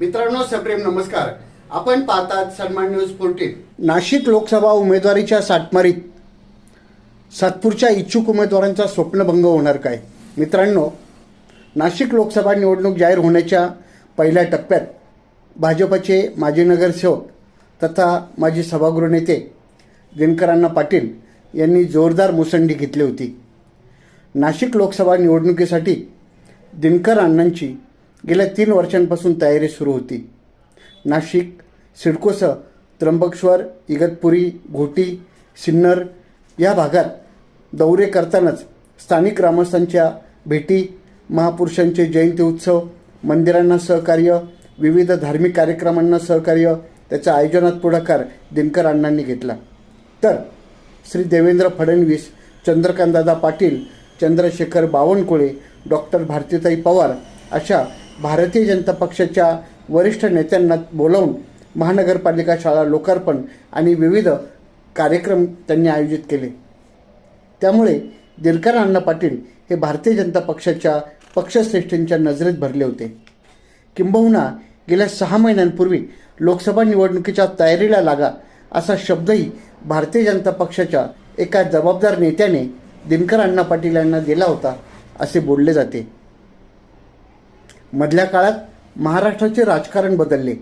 मित्रांनो सप्रेम नमस्कार. आपण पाहतात सन्मान न्यूज फोर्टीन नाशिक लोकसभा उमेदवारीच्या साठमारीत सातपूरच्या इच्छुक उमेदवारांचा स्वप्नभंग होणार काय? मित्रांनो नाशिक लोकसभा निवडणूक जाहीर होण्याच्या पहिल्या टप्प्यात भाजपचे माजी नगरसेवक तथा माजी सभागृह नेते दिनकरांना पाटील यांनी जोरदार मुसंडी घेतली होती. नाशिक लोकसभा निवडणुकीसाठी दिनकर अण्णांची गेल्या तीन वर्षांपासून तयारी सुरू होती. नाशिक सिडकोसह त्र्यंबकेश्वर इगतपुरी घोटी सिन्नर या भागात दौरे करतानाच स्थानिक ग्रामस्थांच्या भेटी महापुरुषांचे जयंती उत्सव मंदिरांना सहकार्य विविध धार्मिक कार्यक्रमांना सहकार्य त्याच्या आयोजनात पुढाकार दिनकर अण्णांनी घेतला. तर श्री देवेंद्र फडणवीस चंद्रकांतदादा पाटील चंद्रशेखर बावनकुळे डॉक्टर भारतीताई पवार अशा भारतीय जनता पक्षाच्या वरिष्ठ नेत्यांना बोलावून महानगरपालिका शाळा लोकार्पण आणि विविध कार्यक्रम त्यांनी आयोजित केले. त्यामुळे दिलकर अण्णा पाटील हे भारतीय जनता पक्षाच्या पक्षश्रेष्ठींच्या नजरेत भरले होते. किंबहुना गेल्या सहा महिन्यांपूर्वी लोकसभा निवडणुकीच्या तयारीला लागा असा शब्दही भारतीय जनता पक्षाच्या एका जबाबदार नेत्याने दिनकर अण्णा पाटील यांना दिला होता असे बोलले जाते. मधल्या काळात महाराष्ट्राचे राजकारण बदलले.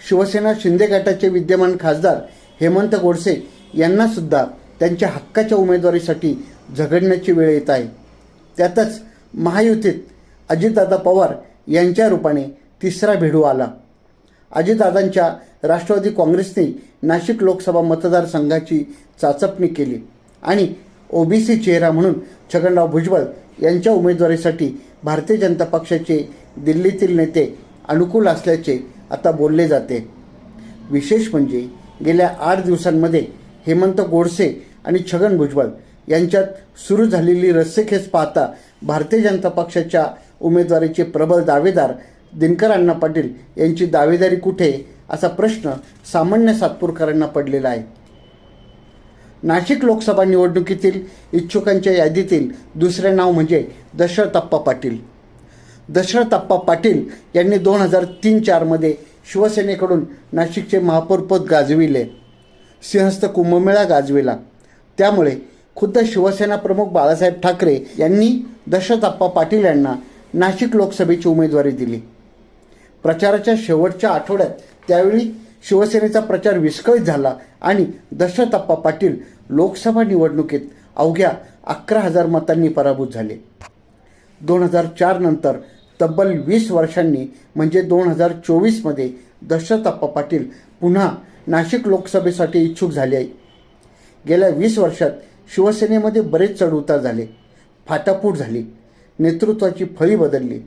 शिवसेना शिंदे गटाचे विद्यमान खासदार हेमंत गोडसे यांनासुद्धा त्यांच्या हक्काच्या उमेदवारीसाठी झगडण्याची वेळ येत आहे. त्यातच महायुतीत अजितदादा पवार यांच्या रूपाने तिसरा भिडू आला. अजितदादांच्या राष्ट्रवादी काँग्रेसने नाशिक लोकसभा मतदारसंघाची चाचपणी केली आणि ओबीसी चेहरा म्हणून छगनराव भुजबळ यांच्या उमेदवारीसाठी भारतीय जनता पक्षाचे दिल्लीतील नेते अनुकूल असल्याचे आता बोलले जाते. विशेष म्हणजे गेल्या आठ दिवसांमध्ये हेमंत गोडसे आणि छगन भुजबळ यांच्यात सुरू झालेली रस्सेखेच पाहता भारतीय जनता पक्षाच्या उमेदवारीचे प्रबळ दावेदार दिनकर अण्णा पाटील यांची दावेदारी कुठे असा प्रश्न सामान्य सातपूरकरांना पडलेला आहे. नाशिक लोकसभा निवडणुकीतील इच्छुकांच्या यादीतील दुसरे नाव म्हणजे दशरथप्पा पाटील. दशरथप्पा पाटील यांनी दोन हजार तीन चारमध्ये शिवसेनेकडून नाशिकचे महापौरपद गाजविले. सिंहस्थ कुंभमेळा गाजविला. त्यामुळे खुद्द शिवसेना प्रमुख बाळासाहेब ठाकरे यांनी दशरथप्पा पाटील यांना नाशिक लोकसभेची उमेदवारी दिली. प्रचाराच्या शेवटच्या आठवड्यात त्यावेळी शिवसेनेचा प्रचार विस्कळीत झाला आणि दशरथप्पा पाटील लोकसभा निवडणुकीत अवघ्या अकरा हजार मतांनी पराभूत झाले. दोन हजार चार नंतर तब्बल वीस वर्षांनी म्हणजे दोन हजार चोवीसमध्ये दशरथाप्पा पाटील पुन्हा नाशिक लोकसभेसाठी इच्छुक झाले आहे गेल्या वीस वर्षात शिवसेनेमध्ये बरेच चढउतार झाले फाटाफूट झाली नेतृत्वाची फळी बदलली.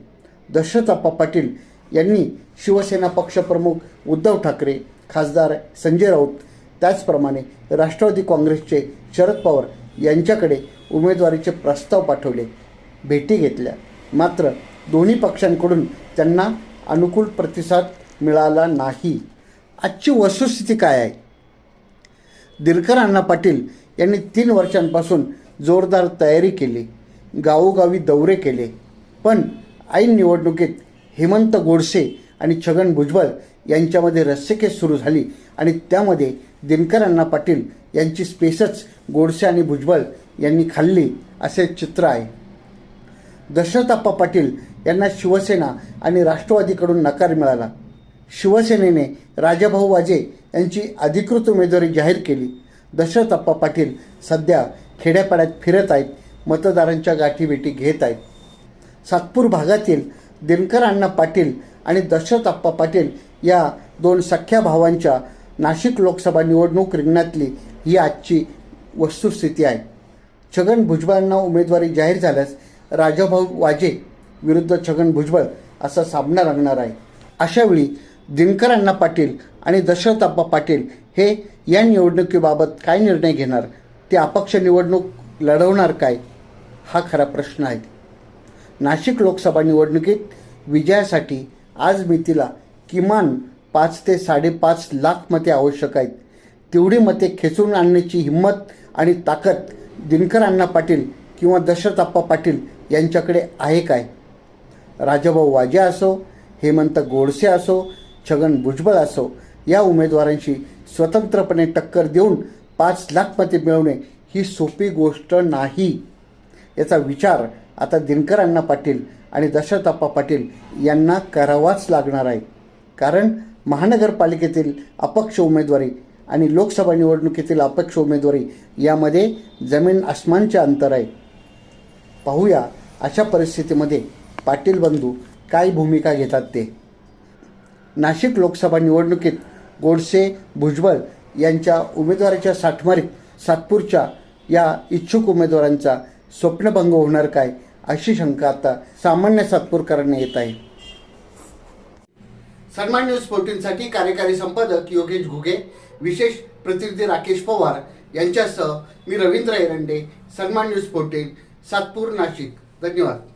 दशरथाप्पा पाटील यांनी शिवसेना पक्षप्रमुख उद्धव ठाकरे खासदार संजय राऊत त्याचप्रमाणे राष्ट्रवादी काँग्रेसचे शरद पवार यांच्याकडे उमेदवारीचे प्रस्ताव पाठवले भेटी घेतल्या. मात्र दोन्ही पक्षांकडून त्यांना अनुकूल प्रतिसाद मिळाला नाही. आजची वस्तुस्थिती काय आहे? दिरकर अण्णा पाटील यांनी तीन वर्षांपासून जोरदार तयारी केली गावोगावी दौरे केले. पण ऐन निवडणुकीत हेमंत गोडसे आणि छगन भुजबळ यांच्यामध्ये रस्सेखेच सुरू झाली आणि त्यामध्ये दिनकर अण्णा पाटील यांची स्पेसच गोडसे आणि भुजबळ यांनी खाल्ली असे चित्र आहे. दशरथप्पा पाटील यांना शिवसेना आणि राष्ट्रवादीकडून नकार मिळाला. शिवसेनेने राजाभाऊ वाजे यांची अधिकृत उमेदवारी जाहीर केली. दशरथप्पा पाटील सध्या खेड्यापाड्यात फिरत आहेत मतदारांच्या गाठीभेटी घेत आहेत. सातपूर भागातील दिनकर अण्णा पाटील आणि दशरथप्पा पाटील या दोन सख्या भावांच्या नाशिक लोकसभा निवडणूक रिंगणातली ही आजची वस्तुस्थिती आहे. छगन भुजबळांना उमेदवारी जाहीर झाल्यास राजाभाऊ वाजे विरुद्ध छगन भुजबळ असा सामना रंगणार आहे. अशावेळी दिनकर अण्णा पाटील आणि दशरथप्पा पाटील हे या निवडणुकीबाबत काय निर्णय घेणार? ते अपक्ष निवडणूक लढवणार काय? हा खरा प्रश्न आहे. नाशिक लोकसभा निवडणुकीत विजयासाठी आज मितीला किमान पाच ते साडेपाच लाख मते आवश्यक आहेत. तेवढी मते खेचून आणण्याची हिंमत आणि ताकद दिनकर अण्णा पाटील किंवा दशरथप्पा पाटील यांच्याकडे आहे काय? राजाभाऊ वाजे असो हेमंत गोडसे असो छगन भुजबळ असो या उमेदवारांशी स्वतंत्रपणे टक्कर देऊन पाच लाख मते मिळवणे ही सोपी गोष्ट नाही. याचा विचार आता दिनकर अण्णा पाटील आणि दशरथाप्पा पाटील यांना करावाच लागणार आहे. कारण महानगरपालिकेतील अपक्ष उमेदवारी आणि लोकसभा निवडणुकीतील अपक्ष उमेदवारी यामध्ये जमीन आसमानचे अंतर आहे. पाहूया अशा परिस्थितीमध्ये पाटील बंधू काय भूमिका घेतात ते? नाशिक लोकसभा निवडणुकीत गोडसे भुजबळ यांच्या उमेदवाराच्या साठमारीत सातपूरच्या या इच्छुक उमेदवारांचा स्वप्नभंग होणार काय अशी शंका आता सामान्य सातपूरकरांना येत आहे. सन्मान न्यूज फोर्टीनसाठी कार्यकारी संपादक योगेश घुगे विशेष प्रतिनिधी राकेश पवार यांच्यासह मी रवींद्र एरंडे सन्मान न्यूज फोर्टीन सातपूर नाशिक. धन्यवाद.